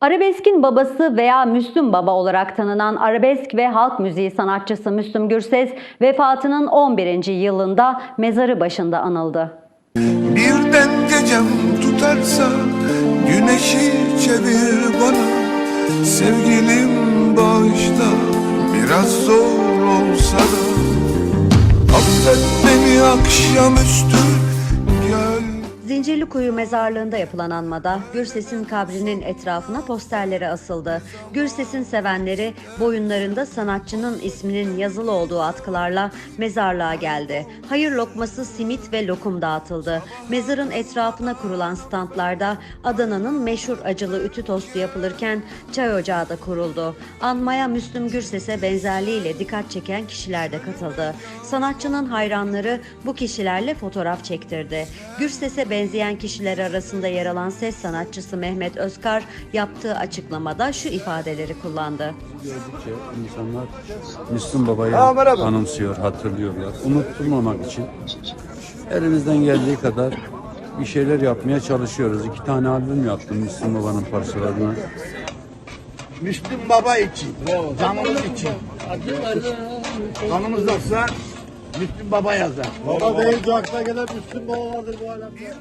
Arabeskin babası veya Müslüm Baba olarak tanınan arabesk ve halk müziği sanatçısı Müslüm Gürses vefatının 11. yılında mezarı başında anıldı. Birden gecem tutarsa Güneşi çevir bana Sevgilim bağışla Biraz zor olsa da Affet beni akşamüstü Zincirlikuyu mezarlığında yapılan anmada Gürses'in kabrinin etrafına posterleri asıldı. Gürses'in sevenleri boyunlarında sanatçının isminin yazılı olduğu atkılarla mezarlığa geldi. Hayır lokması simit ve lokum dağıtıldı. Mezarın etrafına kurulan standlarda Adana'nın meşhur acılı ütü tostu yapılırken çay ocağı da kuruldu. Anmaya Müslüm Gürses'e benzerliğiyle dikkat çeken kişiler de katıldı. Sanatçının hayranları bu kişilerle fotoğraf çektirdi. Gürses'e benzeyen kişiler arasında yer alan ses sanatçısı Mehmet Özkar yaptığı açıklamada şu ifadeleri kullandı. Gördükçe insanlar Müslüm Baba'yı anımsıyor, hatırlıyorlar. Unutturmamak için elimizden geldiği kadar bir şeyler yapmaya çalışıyoruz. İki tane albüm yaptım Müslüm Baba'nın parçalarını. Müslüm Baba için, canımız için. Kanımız yoksa Müslüm Baba yazar. Baba deyince akla gelen Müslüm baba vardır bu alemde.